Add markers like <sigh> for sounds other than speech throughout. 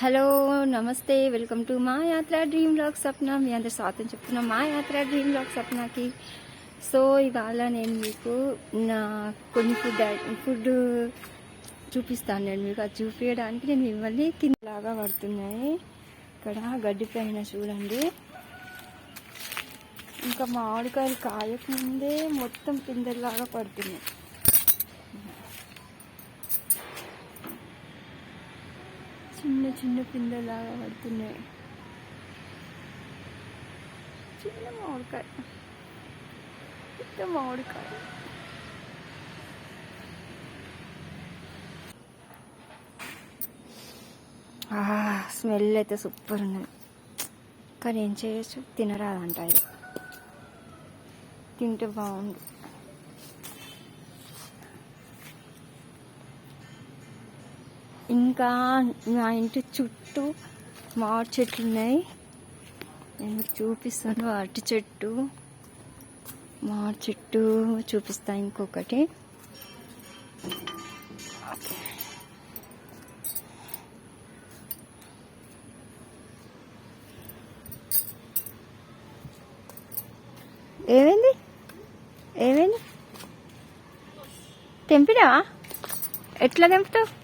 Hello నమస్తే welcome to మా యాత్ర డ్రీమ్ లాక్ సప్న మీ అందరు స్వాతం చెప్తున్నా మా యాత్ర డ్రీమ్ లాక్ సప్నాకి సో ఇవాళ నేను మీకు నా కొన్ని ఫుడ్ ఫుడ్ చూపిస్తాను. నేను మీకు అది చూపించడానికి నేను మిమ్మల్ని కిందలాగా పడుతున్నాయి. ఇక్కడ గడ్డి పైన చూడండి. ఇంకా మామిడికాయలు కాయకముందే మొత్తం పిందెల్లాగా పడుతున్నాయి. చిన్న చిన్న పిందెలాగా పడుతున్నాయి. చిన్న మామిడికాయ. పెద్ద మామిడికాయ. స్మెల్ అయితే సూపర్ ఉన్నది కానీ ఏం చేయొచ్చు? తినరాదంట తింటే బాగుండు. ఇంకా మా ఇంటి చుట్టూ మామిడి చెట్లు ఉన్నాయి. నేను మీకు చూపిస్తాను అరటి చెట్టు. మామిడి చెట్టు చూపిస్తా ఇంకొకటి. ఏమైంది? ఏమైంది? తెంపినావా? ఎట్లా తెంపుతావు?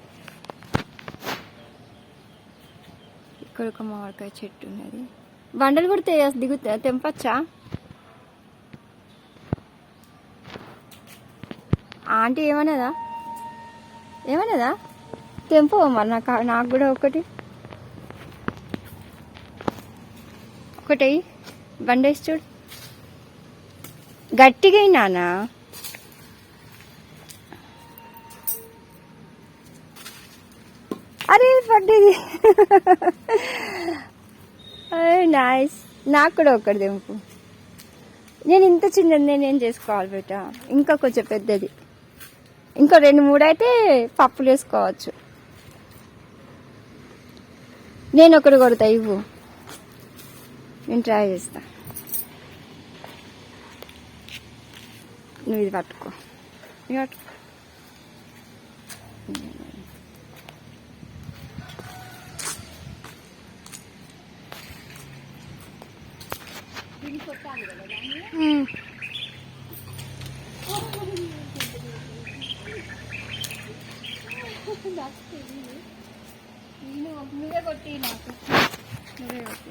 ఇక్కడ ఒక మామిడికాయ చెట్టు ఉన్నది. బండలు కూడా తె దిగు తెంపచ్చా? ఆంటీ ఏమన్నదా? ఏమన్నదా? తెంపవా మరి నాకు నాకు కూడా ఒకటి. ఒకటి బండేసి చూడు. గట్టిగా నానా అరే పడ్డది నైస్ నాకు కూడా ఒకటి తెంపు. నేను ఇంత చిన్నది నేను ఏం చేసుకోవాలి బేట. ఇంకా కొంచెం పెద్దది. ఇంకో రెండు మూడు అయితే పప్పులు వేసుకోవచ్చు. నేను ఒకటి కొడతా ఇవ్వు. నేను ట్రై చేస్తా. నువ్వు ఇది పట్టుకో. పట్టుకో. నువ్వే కొట్టి నాకు నువ్వే కొట్టి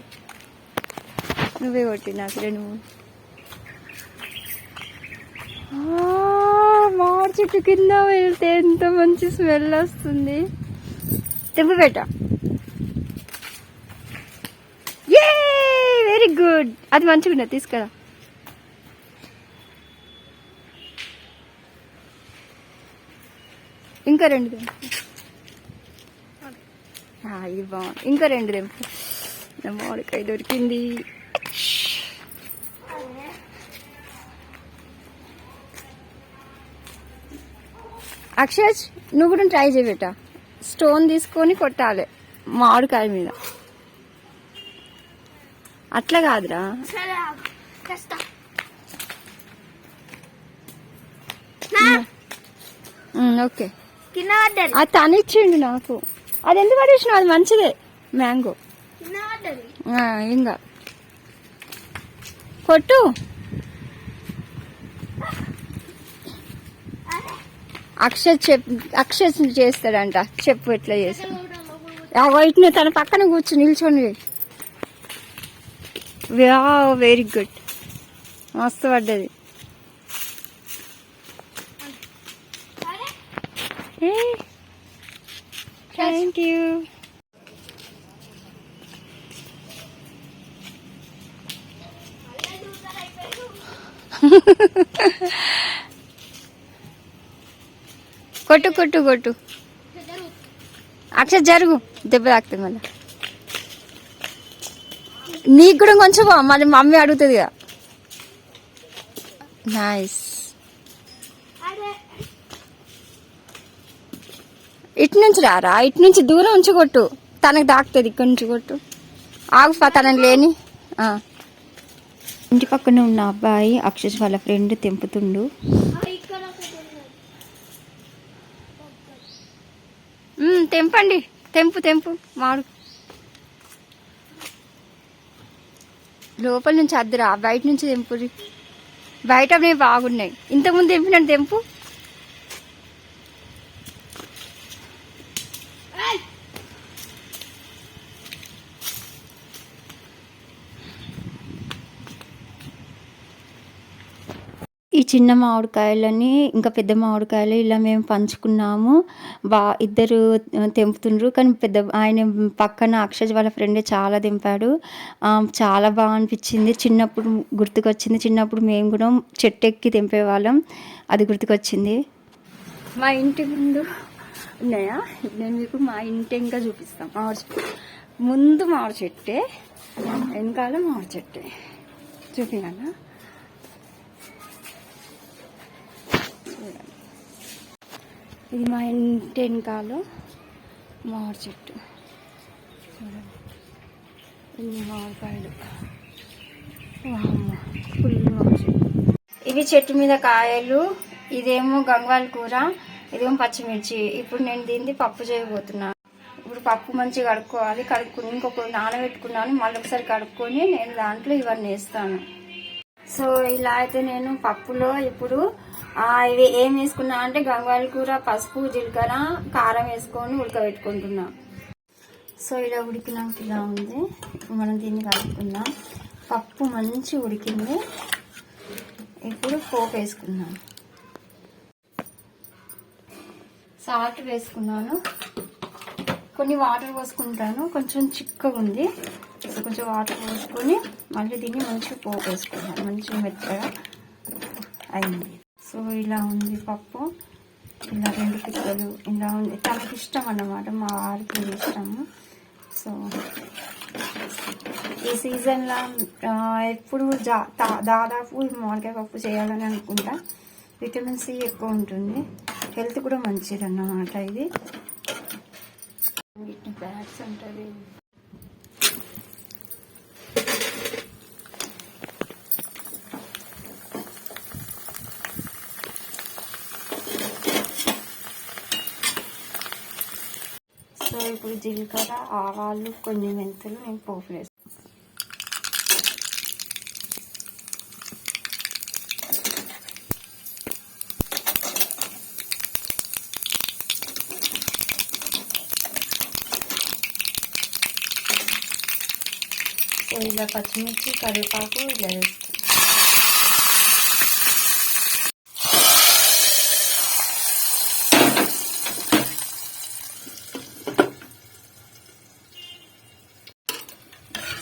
నువ్వే కొట్టి నాకు రెండు మూడు. మామిడి చెట్టు కింద వెళ్తే ఎంత మంచి స్మెల్ వస్తుంది. తెంపు పెట్ట ఏ వెరీ గుడ్ అది మంచిగా ఉన్నది తీసుకురా. ఇంకా రెండు ఇది బాగుంది. ఇంకా రెండు మామిడికాయ దొరికింది. అక్షయ్ నువ్వు కూడా ట్రై చేయబెట్ట స్టోన్ తీసుకొని కొట్టాలి మామిడికాయ మీద. అట్లా కాదురా. ఓకే. అది తనిచ్చిండు నాకు. అది ఎందుకు పడేసినావు? అది మంచిదే. మ్యాంగో. ఇంకా కొట్టు. అక్షయ్ చెప్ అక్షయ్ చేస్తాడంట. చెప్పు ఎట్లా చేస్తా. ఆ వైట్ తన పక్కన కూర్చో నిల్చొని. వెరీ గుడ్ మస్తు పడ్డది. థ్యాంక్ యూ <laughs> కొట్టు కొట్టు కొట్టు. అక్షయ్ జరుగు. దెబ్బ తాకుతుంది మళ్ళీ. నీకు కూడా కొంచెం మళ్ళీ మమ్మీ అడుగుతుంది ఇక. నైస్ ఇటు నుంచి రారా? ఇటు నుంచి దూరం ఉంచి కొట్టు. తనకు దాకుతుంది ఇక్కడ నుంచి కొట్టు. ఆగు ఫా తనని లేని. ఇంటి పక్కన ఉన్న అబ్బాయి అక్షయ్ వాళ్ళ ఫ్రెండ్ తెంపుతుండు. తెంపండి. తెంపు తెంపు. మామిడి లోపల నుంచి అద్దురా? బయట నుంచి తెంపురి బయట బాగున్నాయి. ఇంతకుముందు తెంపినట్టు తెంపు. చిన్న మామిడికాయలని ఇంకా పెద్ద మామిడికాయలు ఇలా మేము పంచుకున్నాము. బా ఇద్దరు తెంపుతుండ్రు. కానీ పెద్ద ఆయన పక్కన అక్షజ్ వాళ్ళ ఫ్రెండే చాలా తెంపాడు. చాలా బాగా అనిపించింది. చిన్నప్పుడు గుర్తుకొచ్చింది. చిన్నప్పుడు మేము కూడా చెట్టు ఎక్కి తెంపేవాళ్ళం. అది గుర్తుకొచ్చింది. మా ఇంటి ముందు ఉన్నాయా? నేను మీకు మా ఇంటి ఇంకా చూపిస్తాం. మామిడి ముందు మామిడి చెట్టే వెనకాల మామిడి చెట్టే. చూపినా ఇది మా ఇంటి వెనకాల మామిడి చెట్టు. చూడండి ఇన్ని మామిడికాయలు ఫుల్ మామిడి చెట్టు. ఇవి చెట్టు మీద కాయలు ఇదేమో గంగాల కూర ఇదేమో పచ్చిమిర్చి. ఇప్పుడు నేను దీన్ని పప్పు చేయబోతున్నాను ఇప్పుడు పప్పు మంచిగా కడుక్కోవాలి. కడుక్కుని ఇంకొక నానబెట్టుకున్నాను. మళ్ళీ ఒకసారి కడుక్కొని నేను దాంట్లో ఇవన్నీ వేస్తాను. సో ఇలా అయితే నేను పప్పులో ఇప్పుడు ఇవి ఏం వేసుకున్నా అంటే గంగాల కూర పసుపు జీలకర్ర కారం వేసుకొని ఉడకబెట్టుకుంటున్నా. సో ఇలా ఉడికినాక ఇలా ఉంది. మనం దీన్ని కలుపుకుందాం. పప్పు మంచి ఉడికింది. ఇప్పుడు పోపు వేసుకుందాం. సాల్ట్ వేసుకున్నాను. కొన్ని వాటర్ పోసుకుంటాను. కొంచెం చిక్కగా ఉంది. సో కొంచెం వాటర్ పోసుకొని మళ్ళీ దీన్ని మంచిగా పోపు వేసుకుంటాను మంచిగా మెత్తగా అయింది. సో ఇలా ఉంది పప్పు. ఇలా రెండు పిక్కలు ఇలా ఉంది. తనకి ఇష్టం అన్నమాట. మా వారికి ఇష్టము. సో ఈ సీజన్లో ఎప్పుడు జా దాదాపు మామిడికాయ పప్పు చేయాలని అనుకుంటా. విటమిన్ సి ఎక్కువ ఉంటుంది. హెల్త్ కూడా మంచిది అన్నమాట ఇది. బ్యాగ్స్ బ్యాట్స్ ఉంటుంది సో ఇప్పుడు జీలకర్ర ఆవాలు కొన్ని మెంతులు నేను పోపు వేస్తాను ఇలా పచ్చిమిర్చి కరివేపాకు ఇలా వేస్తాను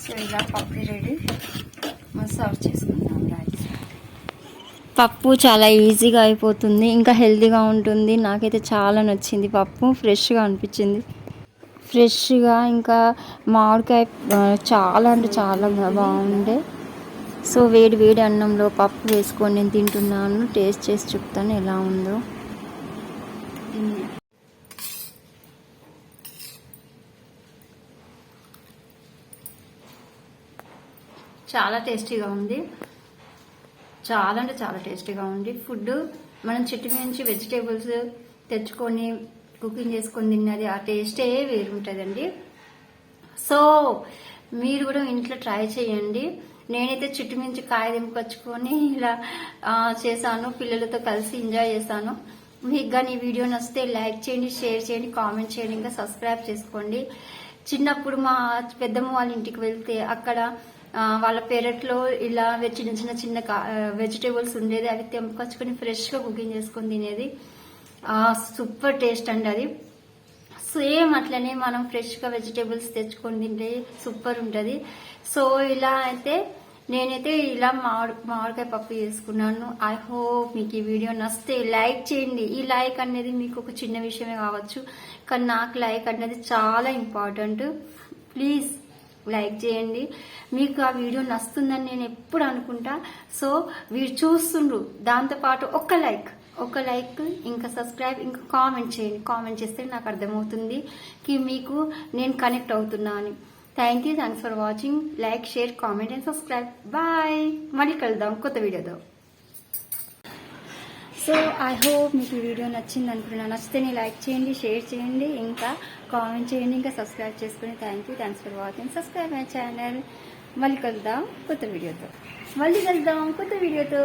సో ఇలా పప్పు రెడీ. మనం సర్వ్ చేసుకుందాం రైస్ పప్పు చాలా ఈజీగా అయిపోతుంది ఇంకా హెల్తీగా ఉంటుంది. నాకైతే చాలా నచ్చింది పప్పు ఫ్రెష్గా అనిపించింది. ఫ్రెష్గా ఇంకా మామిడికాయ చాలా అంటే చాలా బాగుండే. సో వేడి వేడి అన్నంలో పప్పు వేసుకొని నేను తింటున్నాను. టేస్ట్ చేసి చెప్తాను ఎలా ఉందో. చాలా టేస్టీగా ఉంది. చాలా అంటే చాలా టేస్టీగా ఉంది. ఫుడ్ మనం చెట్టు మీద నుంచి వెజిటేబుల్స్ తెచ్చుకొని కుకింగ్ చేసుకొని తిన్నది ఆ టేస్టే వేరుంటుందండి. సో మీరు కూడా ఇంట్లో ట్రై చేయండి. నేనైతే చెట్టు నుంచి కాయ దింపుకొచ్చుకొని ఇలా చేశాను. పిల్లలతో కలిసి ఎంజాయ్ చేశాను. మీకు కానీ ఈ వీడియో నచ్చితే లైక్ చేయండి షేర్ చేయండి కామెంట్ చేయండి ఇంకా సబ్స్క్రైబ్ చేసుకోండి. చిన్నప్పుడు మా పెద్దమ్మ వాళ్ళ ఇంటికి వెళ్తే అక్కడ వాళ్ళ పెరట్లో ఇలా చిన్న చిన్న చిన్న వెజిటేబుల్స్ ఉండేది అవి తెంపుకొచ్చుకొని ఫ్రెష్గా కుకింగ్ చేసుకొని తినేది. సూపర్ టేస్ట్ అండి అది. సేమ్ అట్లనే మనం ఫ్రెష్గా వెజిటేబుల్స్ తెచ్చుకొని తింటే సూపర్ ఉంటుంది. సో ఇలా అయితే నేనైతే ఇలా మామిడి మామిడికాయ పప్పు చేసుకున్నాను. ఐ హోప్ మీకు ఈ వీడియో నచ్చితే లైక్ చేయండి. ఈ లైక్ అనేది మీకు ఒక చిన్న విషయమే కావచ్చు. కానీ నాకు లైక్ అనేది చాలా ఇంపార్టెంట్. ప్లీజ్. లైక్ చేయండి. మీకు ఆ వీడియో నచ్చుతుందని నేను ఎప్పుడు అనుకుంటా. సో వీరు చూస్తుండ్రు. దాంతోపాటు ఒక్క లైక్. ఒక లైక్ ఇంకా సబ్స్క్రైబ్ ఇంకా కామెంట్ చేయండి. కామెంట్ చేస్తే నాకు అర్థమవుతుంది కి మీకు నేను కనెక్ట్ అవుతున్నా అని. Thank you thanks for watching. Like share comment and subscribe. Bye. మళ్ళీ కలుద్దాం. కొత్త వీడియోతో. సో ఐ హోప్ మీకు ఈ వీడియో నచ్చింది అనుకుంటున్నాను నచ్చితే లైక్ చేయండి షేర్ చేయండి ఇంకా కామెంట్ చేయండి ఇంకా సబ్స్క్రైబ్ చేసుకుని thank you thanks for watching. Subscribe my channel. మళ్ళీ కలుద్దాం కొత్త వీడియోతో. మళ్ళీ కలుద్దాం కొత్త వీడియోతో.